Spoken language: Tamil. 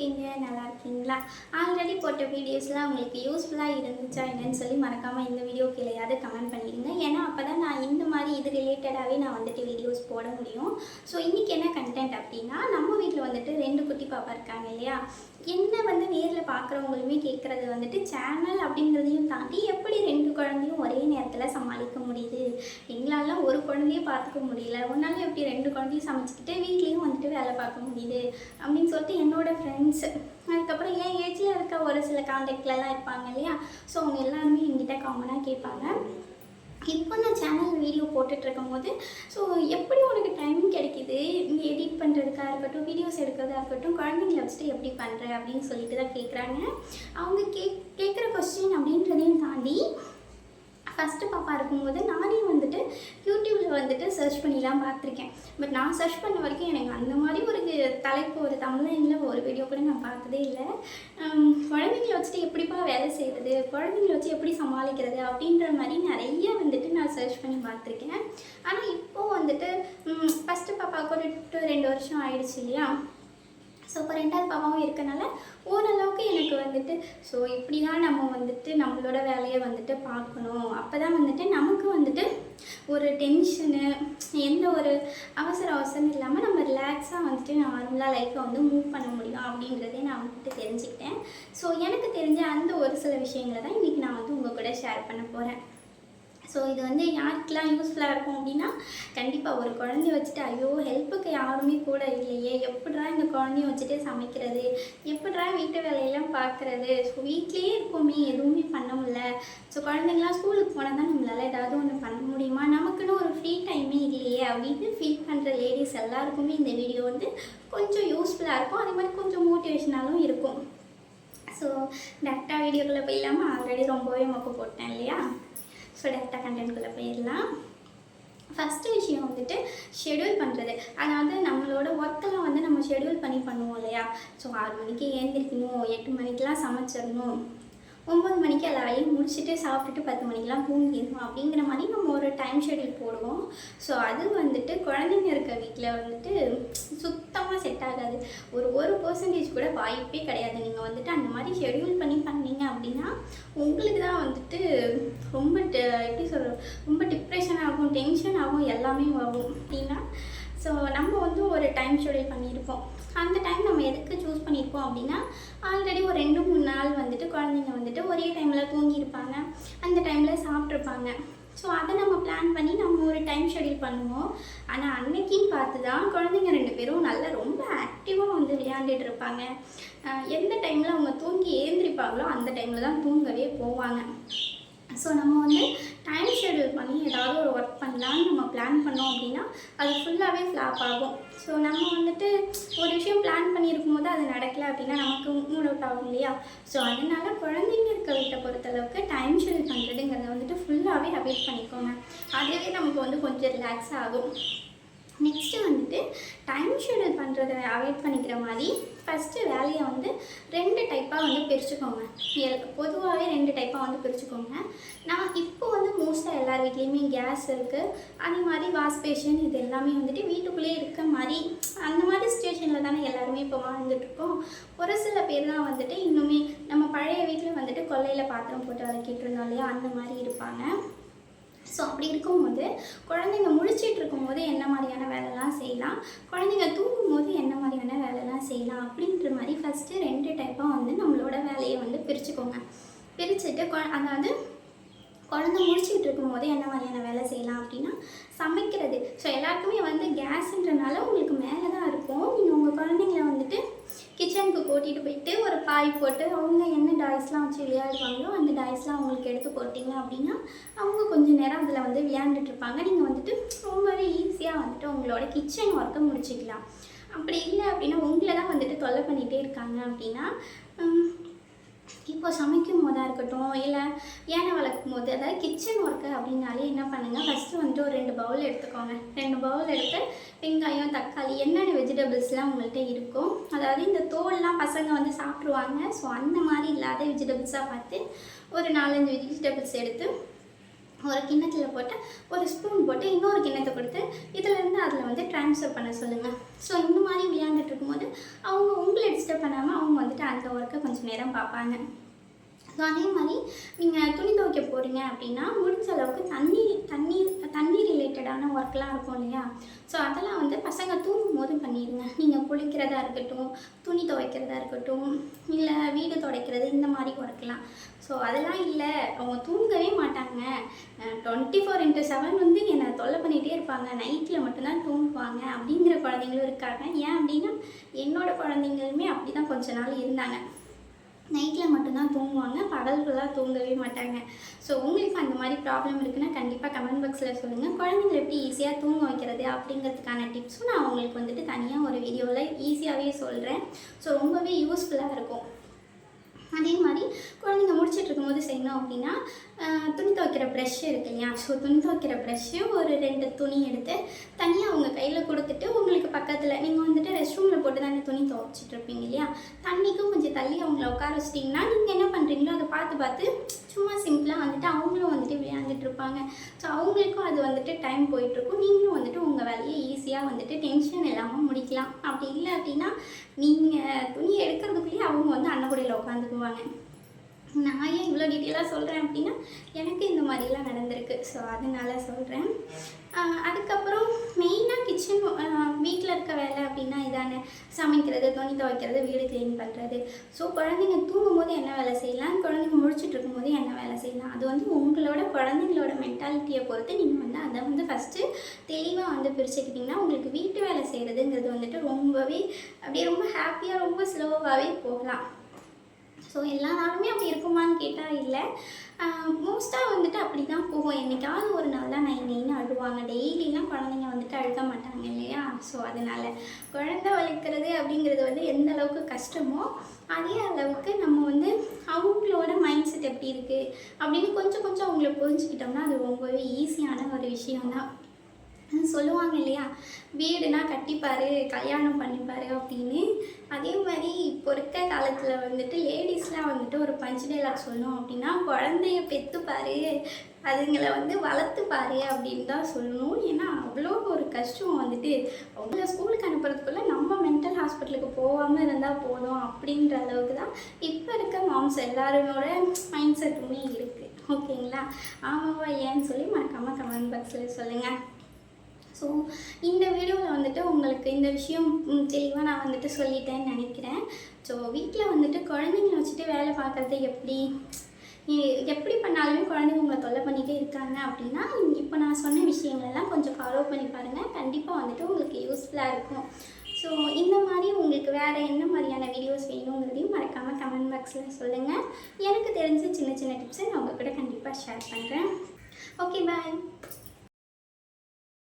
இருக்கீங்க? நல்லா இருக்கீங்களா? ஆல்ரெடி போட்ட வீடியோஸ்லாம் உங்களுக்கு யூஸ்ஃபுல்லாக இருந்துச்சா என்னன்னு சொல்லி மறக்காமல் இந்த வீடியோ கீழேயாவது கமெண்ட் பண்ணிடுங்க. ஏன்னா அப்போ தான் நான் இந்த மாதிரி இது ரிலேட்டடாகவே நான் வந்துட்டு வீடியோஸ் போட முடியும். ஸோ இன்றைக்கி என்ன கண்டென்ட் அப்படின்னா நம்ம வீட்டில் வந்துட்டு பாப்பா இருக்காங்க இல்லையா? என்ன வந்து நேரில் பார்க்குறவங்களுமே கேட்குறது வந்துட்டு சேனல் அப்படிங்கிறதையும் தாண்டி எப்படி ரெண்டு குழந்தையும் ஒரே நேரத்தில் சமாளிக்க முடியுது? எங்களாலாம் ஒரு குழந்தைய பார்த்துக்க முடியல. ஒன்றாலும் எப்படி ரெண்டு குழந்தையும் சமைச்சிக்கிட்டு வீட்லேயும் வந்துட்டு வேலை பார்க்க முடியுது? அப்படின்னு சொல்லிட்டு என்னோடய ஃப்ரெண்ட்ஸ் அதுக்கப்புறம் என் ஏஜில் இருக்க ஒரு சில காண்டாக்ட்லலாம் இருப்பாங்க இல்லையா? ஸோ அவங்க எல்லாருமே என்கிட்ட காமனாக கேட்பாங்க. இப்போ நான் சேனல் வீடியோ போட்டுட்ருக்கும் போது ஸோ எப்படி உனக்கு டைம் கிடைக்கிது? நீ எடிட் பண்ணுறதுக்காக இருக்கட்டும் வீடியோஸ் எடுக்கிறதா இருக்கட்டும் குழந்தைங்கள வச்சுட்டு எப்படி பண்ணுற அப்படின்னு சொல்லிட்டு தான் கேட்குறாங்க அவங்க கேக் கேட்குற கொஸ்டின் அப்படின்றதையும் தாண்டி ஃபஸ்ட்டு பாப்பா இருக்கும்போது நானே வந்துட்டு யூடியூப்பில் வந்துட்டு சர்ச் பண்ணிலாம் பார்த்துருக்கேன். பட் நான் சர்ச் பண்ண வரைக்கும் எனக்கு அந்த மாதிரி ஒரு தலைப்பு ஒரு தமிழ்லைனில் ஒரு வீடியோ கூட நான் பார்த்ததே இல்லை. குழந்தைங்கள வச்சுட்டு எப்படிப்பா வேலை செய்கிறது குழந்தைங்கள வச்சு எப்படி சமாளிக்கிறது அப்படின்ற மாதிரி நிறைய வந்துட்டு நான் சர்ச் பண்ணி பார்த்துருக்கேன். ஆனால் இப்போது வந்துட்டு ஃபஸ்ட்டு பாப்பாவுக்கு ஒரு ரெண்டு வருஷம் ஆயிடுச்சு இல்லையா? ஸோ இப்போ ரெண்டாவது பாப்பாவும் இருக்கனால ஓரளவுக்கு எனக்கு வந்துட்டு ஸோ இப்படி தான் நம்ம வந்துட்டு நம்மளோட வேலையை வந்துட்டு பார்க்கணும். அப்போ தான் வந்துட்டு நமக்கு வந்துட்டு ஒரு டென்ஷனு எந்த ஒரு அவசர அவசரம் இல்லாமல் நம்ம ரிலாக்ஸாக வந்துட்டு நார்மலாக லைஃப்பை வந்து மூவ் பண்ண முடியும் அப்படின்றதே நான் வந்துட்டு தெரிஞ்சுக்கிட்டேன். ஸோ எனக்கு தெரிஞ்ச அந்த ஒரு சில விஷயங்களை தான் இன்றைக்கி நான் வந்து உங்கள் கூட ஷேர் பண்ண போகிறேன் ஸோ இது வந்து யாருக்கெல்லாம் யூஸ்ஃபுல்லாக இருக்கும் அப்படின்னா கண்டிப்பாக ஒரு குழந்தைய வச்சுட்டு ஐயோ ஹெல்ப்புக்கு யாருமே கூட இல்லையே. எப்படிடா இந்த குழந்தைய வச்சுட்டு சமைக்கிறது? எப்படிடா வீட்டு வேலையெல்லாம் பார்க்குறது? ஸோ வீட்லேயே இருக்கோமே எதுவுமே பண்ண முடியல. ஸோ குழந்தைங்களாம் ஸ்கூலுக்கு போனால் தான் நம்மளால் ஏதாவது ஒன்று பண்ண முடியுமா? நமக்குன்னு ஒரு ஃப்ரீ டைமே இல்லையே. அப்படின்னு ஃபீல் பண்ணுற லேடிஸ் எல்லாருக்குமே இந்த வீடியோ வந்து கொஞ்சம் யூஸ்ஃபுல்லாக இருக்கும். அதே மாதிரி கொஞ்சம் மோட்டிவேஷனாலும் இருக்கும். ஸோ டேரெக்டாக வீடியோக்குள்ளே போயிடலாமா? ஆல்ரெடி ரொம்பவே மொக்க போட்டேன் இல்லையா? ஸோ டேரெக்டாக கண்டென்ட்குள்ளே போயிடலாம். ஃபஸ்ட்டு விஷயம் வந்துட்டு ஷெடியூல் பண்ணுறது அதாவது நம்மளோட ஒர்க்கெல்லாம் வந்து நம்ம ஷெடியூல் பண்ணி பண்ணுவோம் இல்லையா? ஸோ ஆறு மணிக்கு ஏந்திரிக்கணும் எட்டு மணிக்கெலாம் சமைச்சிடணும். ஒம்பது மணிக்கு எல்லா வேலையும் முடிச்சுட்டு சாப்பிட்டுட்டு பத்து மணிக்கெலாம் தூங்கிடணும் அப்படிங்கிற மாதிரி நம்ம ஒரு டைம் ஷெடியூல் போடுவோம். ஸோ அது வந்துட்டு குழந்தைங்க இருக்க வீட்டில் வந்துட்டு சுத்தமாக செட் ஆகாது. ஒரு ஒரு பர்சன்டேஜ் கூட வாய்ப்பே கிடையாது. நீங்கள் வந்துட்டு அந்த மாதிரி ஷெடியூல் பண்ணி பண்ண அப்படின்னா உங்களுக்கு தான் வந்துட்டு ரொம்ப எப்படி சொல்கிறது ரொம்ப டிப்ரெஷன் ஆகும் டென்ஷன் ஆகும் எல்லாமே வரும் அப்படின்னா ஸோ நம்ம வந்து ஒரு டைம் ஷெடியூல் பண்ணியிருப்போம். அந்த டைம் நம்ம எதுக்கு சூஸ் பண்ணியிருப்போம் அப்படின்னா ஆல்ரெடி ஒரு ரெண்டு மூணு நாள் வந்துட்டு குழந்தைங்க வந்துட்டு ஒரே டைமில் தூங்கியிருப்பாங்க அந்த டைமில் ஸோ அதை நம்ம பிளான் பண்ணி நம்ம ஒரு டைம் ஷெடியூல் பண்ணுவோம். ஆனால் அன்னைக்குன்னு பார்த்து தான் குழந்தைங்க ரெண்டு பேரும் நல்லா ரொம்ப ஆக்டிவாக வந்து விளையாண்டுட்டு இருப்பாங்க. எந்த டைமில் அவங்க தூங்கி ஏந்திரிப்பாங்களோ அந்த டைமில் தான் தூங்கவே போவாங்க. ஸோ நம்ம வந்து டைம் ஷெடியூல் பண்ணி ஏதாவது ஒரு ஒர்க் பண்ணலான்னு நம்ம பிளான் பண்ணோம் அப்படின்னா அது ஃபுல்லாகவே ஃப்ளாப் ஆகும். ஸோ நம்ம வந்துட்டு ஒரு விஷயம் பிளான் பண்ணியிருக்கும் போது அது நடக்கலை அப்படின்னா நமக்கு மூட் அவுட் ஆகும் இல்லையா? ஸோ அதனால் குழந்தைங்க இருக்க பொறுத்தளவுக்கு டைம் ஷேர் பண்ணுறதுங்கிறத வந்துட்டு ஃபுல்லாகவே அவாய்ட் பண்ணிக்கோங்க. அதுவே நமக்கு வந்து கொஞ்சம் ரிலாக்ஸ் ஆகும். நெக்ஸ்ட்டு வந்துட்டு டைம் ஷெடியூல் பண்ணுறத அவாய்ட் பண்ணிக்கிற மாதிரி ஃபஸ்ட்டு வேலையை வந்து ரெண்டு டைப்பாக வந்து பிரிச்சுக்கோங்க. எனக்கு பொதுவாகவே ரெண்டு டைப்பாக வந்து பிரிச்சுக்கோங்க. நான் இப்போ வந்து மோஸ்ட்டாக எல்லார் வீட்லேயுமே கேஸ் இருக்குது அதே மாதிரி வாஷ் பேஷன் இது எல்லாமே வந்துட்டு வீட்டுக்குள்ளேயே இருக்க மாதிரி அந்த மாதிரி சுச்சுவேஷனில் தானே எல்லாருமே இப்போ வாழ்ந்துட்டுருக்கோம் ஒரு சில பேர் தான் வந்துட்டு இன்னுமே நம்ம பழைய வீட்டில் வந்துட்டு கொல்லையில் பாத்திரம் போட்டு வளர்க்கிட்டு இருந்தோம் இல்லையா? அந்த மாதிரி இருப்பாங்க. ஸோ அப்படி இருக்கும்போது குழந்தைங்க முழிச்சிட்டு இருக்கும்போது என்ன மாதிரியான வேலைலாம் செய்யலாம்? குழந்தைங்க தூங்கும்போது என்ன மாதிரியான வேலைலாம் செய்யலாம்? அப்படின்ற மாதிரி ஃபஸ்ட்டு ரெண்டு டைப்பாக வந்து நம்மளோட வேலையை வந்து பிரிச்சுக்கோங்க. பிரிச்சுட்டு கொ- அதாவது குழந்தை முடிச்சுக்கிட்டு இருக்கும்போது என்ன மாதிரியான வேலை செய்யலாம் அப்படின்னா சமைக்கிறது. ஸோ எல்லாருக்குமே வந்து கேஸுன்றனால உங்களுக்கு மேலே தான் இருக்கும். நீங்கள் உங்கள் குழந்தைங்கள வந்துட்டு கிச்சனுக்கு கூட்டிகிட்டு போயிட்டு ஒரு பாய் போட்டு அவங்க என்ன டாய்ஸ்லாம் வச்சு விளையாடுவாங்களோ அந்த டாய்ஸ்லாம் அவங்களுக்கு எடுத்து போட்டிங்க அப்படின்னா அவங்க கொஞ்சம் நேரம் அதில் வந்து விளையாண்டுட்டு இருப்பாங்க. நீங்கள் வந்துட்டு ரொம்பவே ஈஸியாக வந்துட்டு உங்களோட கிச்சன் ஒர்க்கை முடிச்சுக்கலாம். அப்படி இல்லை அப்படின்னா உங்களை தான் வந்துட்டு தொல்லை பண்ணிகிட்டே இருக்காங்க அப்படின்னா இப்போ சமைக்கும் போதாக இருக்கட்டும் இல்லை ஏனை வளர்க்கும் போது அதாவது கிச்சன் ஒர்க்கு அப்படின்னாலே என்ன பண்ணுங்கள் ஃபஸ்ட்டு வந்துட்டு ஒரு ரெண்டு பவுல் எடுத்துக்கோங்க. ரெண்டு பவுல் எடுத்து வெங்காயம் தக்காளி என்னென்ன வெஜிடபிள்ஸ்லாம் உங்கள்கிட்ட இருக்கும் அதாவது இந்த தோல்லாம் பசங்க வந்து சாப்பிட்ருவாங்க ஸோ அந்த மாதிரி இல்லாத வெஜிடபிள்ஸாக பார்த்து ஒரு நாலஞ்சு வெஜிடபிள்ஸ் எடுத்து ஒரு கிண்ணத்தில் போட்டு ஒரு ஸ்பூன் போட்டு இன்னொரு கிண்ணத்தை கொடுத்து இதிலேருந்து அதில் வந்து ட்ரான்ஸ்ஃபர் பண்ண சொல்லுங்கள் ஸோ இந்த மாதிரி விளையாண்டுட்டு இருக்கும்போது அவங்க உங்களை டிஸ்டர்ப் பண்ணாமல் அவங்க வந்துட்டு அந்த ஒர்க்கை கொஞ்சம் நேரம் பார்ப்பாங்க. ஸோ அதே மாதிரி நீங்கள் துணி துவைக்க போகிறீங்க அப்படின்னா முடிஞ்ச அளவுக்கு தண்ணி தண்ணீர் தண்ணி ரிலேட்டடான ஒர்க்லாம் இருக்கும் இல்லையா? ஸோ அதெல்லாம் வந்து பசங்க தூங்கும் போது பண்ணிடுங்க நீங்கள் குளிக்கிறதா இருக்கட்டும் துணி துவைக்கிறதா இருக்கட்டும் இல்லை வீடு துடைக்கிறது இந்த மாதிரி ஒர்க்லாம் ஸோ அதெல்லாம் இல்லை. அவங்க தூங்கவே மாட்டாங்க. டுவெண்ட்டி ஃபோர் இன்ட்டு செவன் வந்து என்னை தொல்லை பண்ணிகிட்டே இருப்பாங்க. நைட்டில் மட்டும்தான் தூங்குவாங்க. அப்படிங்கிற குழந்தைங்களும் இருக்காங்க. ஏன் அப்படின்னா என்னோடய குழந்தைங்களுமே அப்படி தான் கொஞ்ச நாள் இருந்தாங்க. நைட்டில் மட்டும்தான் தூங்குவாங்க. பகல்களாக ஃபுல்லாக தூங்கவே மாட்டாங்க. ஸோ உங்களுக்கு அந்த மாதிரி ப்ராப்ளம் இருக்குன்னா கண்டிப்பாக கமெண்ட் பாக்ஸில் சொல்லுங்கள் குழந்தைங்களை எப்படி ஈஸியாக தூங்க வைக்கிறது அப்படிங்கிறதுக்கான டிப்ஸும் நான் உங்களுக்கு வந்துட்டு தனியாக ஒரு வீடியோவில் ஈஸியாகவே சொல்கிறேன் ஸோ ரொம்பவே யூஸ்ஃபுல்லாக இருக்கும். அதே மாதிரி குழந்தைங்க முடிச்சிட்டு இருக்கும்போது செய்யணும் அப்படின்னா துணி துவைக்கிற ப்ரெஷ் இருக்கு இல்லையா? ஸோ துணி துவைக்கிற ப்ரெஷ்ஷு ஒரு ரெண்டு துணி எடுத்து தனியாக அவங்க கையில் கொடுத்துட்டு உங்களுக்கு பக்கத்தில் நீங்கள் வந்துட்டு ரெஸ்ட் ரூமில் போட்டு தானே துணி துவைச்சிட்டு இருப்பீங்க இல்லையா? தண்ணிக்கும் கொஞ்சம் தள்ளி அவங்கள உட்கார வச்சிட்டிங்கன்னா நீங்கள் என்ன பண்ணுறீங்களோ அதை பார்த்து பார்த்து சும்மா சிம்பிளாக வந்துட்டு அவங்களும் வந்துட்டு விளையாண்டுட்டு இருப்பாங்க. ஸோ அவங்களுக்கும் அது வந்துட்டு டைம் போயிட்டுருக்கும் நீங்களும் வந்துட்டு உங்கள் வேலையை ஈஸியாக வந்துட்டு டென்ஷன் இல்லாமல் முடிக்கலாம். அப்படி இல்லை அப்படின்னா நீங்கள் துணி எடுக்கிறதுக்குள்ளேயே அவங்க வந்து அன்னக்குடியில் உட்காந்துக்குவாங்க நான் ஏன் இவ்வளோ டீட்டெயிலாக சொல்கிறேன் அப்படின்னா எனக்கு இந்த மாதிரிலாம் நடந்திருக்கு. ஸோ அதனால சொல்கிறேன் அதுக்கப்புறம் மெயினாக கிச்சன் வீட்டில் இருக்க வேலை அப்படின்னா இதானே? சமைக்கிறது துணி துவைக்கிறது வீடு க்ளீன் பண்ணுறது ஸோ குழந்தைங்க தூங்கும்போது என்ன வேலை செய்யலாம்? குழந்தைங்க முடிச்சுட்டு இருக்கும்போது என்ன வேலை செய்யலாம்? அது வந்து உங்களோட குழந்தைங்களோட மென்டாலிட்டியை பொறுத்து நீங்கள் வந்து அதை வந்து ஃபஸ்ட்டு தெளிவாக வந்து பிரிச்சுக்கிட்டிங்கன்னா உங்களுக்கு வீட்டு வேலை செய்கிறதுங்கிறது வந்துட்டு ரொம்பவே அப்படியே ரொம்ப ஹாப்பியாக ரொம்ப ஸ்லோவாகவே போகலாம். ஸோ எல்லா நாளுமே அப்படி இருக்குமான்னு கேட்டால் இல்லை. மோஸ்ட்டாக வந்துட்டு அப்படி தான் போகும். என்றைக்காவது ஒரு நாள் தான் நை அழுவாங்க. டெய்லிலாம் குழந்தைங்க வந்துட்டு அழுக மாட்டாங்க இல்லையா? ஸோ அதனால் குழந்தை வளர்க்குறது அப்படிங்கிறது வந்து எந்த அளவுக்கு கஷ்டமோ அதே அளவுக்கு நம்ம வந்து அவங்களோட மைண்ட் செட் எப்படி இருக்குது அப்படின்னு கொஞ்சம் கொஞ்சம் அவங்கள புரிஞ்சுக்கிட்டோம்னா அது ரொம்பவே ஈஸியான ஒரு விஷயம் தான் சொல்லுவாங்க இல்லையா? வீடுனா கட்டிப்பாரு கல்யாணம் பண்ணிப்பாரு அப்படின்னு. அதே மாதிரி இப்போ இருக்க காலத்தில் வந்துட்டு லேடிஸ்லாம் வந்துட்டு ஒரு பஞ்சு டைலாக் சொல்லணும் அப்படின்னா குழந்தைய பெற்றுப்பாரு அதுங்களை வந்து வளர்த்துப்பாரு அப்படின்னு தான் சொல்லணும். ஏன்னா அவ்வளோ ஒரு கஷ்டம் வந்துட்டு. அவங்கள ஸ்கூலுக்கு அனுப்புறதுக்குள்ளே நம்ம மென்டல் ஹாஸ்பிட்டலுக்கு போகாமல் இருந்தால் போதும் அப்படின்ற அளவுக்கு தான் இப்போ இருக்க மாம்ஸ் எல்லாருமோட மைண்ட் செட்டுமே இருக்குது ஓகேங்களா ஆமாவா ஏன்னு சொல்லி மறக்காமல் கமெண்ட் பாக்ஸில் சொல்லுங்கள் ஸோ இந்த வீடியோவில் வந்துட்டு உங்களுக்கு இந்த விஷயம் தெளிவாக நான் வந்துட்டு சொல்லிட்டேன்னு நினைக்கிறேன். ஸோ வீட்டில் வந்துட்டு குழந்தைங்கள வச்சுட்டு வேலை பார்க்குறது எப்படி? எப்படி பண்ணாலுமே குழந்தைங்க உங்களை தொல்லை பண்ணிகிட்டே இருக்காங்க அப்படின்னா இப்போ நான் சொன்ன விஷயங்கள்லாம் கொஞ்சம் ஃபாலோ பண்ணி பாருங்கள் கண்டிப்பாக வந்துட்டு உங்களுக்கு யூஸ்ஃபுல்லாக இருக்கும். ஸோ இந்த மாதிரி உங்களுக்கு வேறு என்ன மாதிரியான வீடியோஸ் வேணுங்கிறதையும் மறக்காமல் கமெண்ட் பாக்ஸில் சொல்லுங்கள் எனக்கு தெரிஞ்ச சின்ன சின்ன டிப்ஸை நான் உங்கள் கூட கண்டிப்பாக ஷேர் பண்ணுறேன் ஓகே பாய்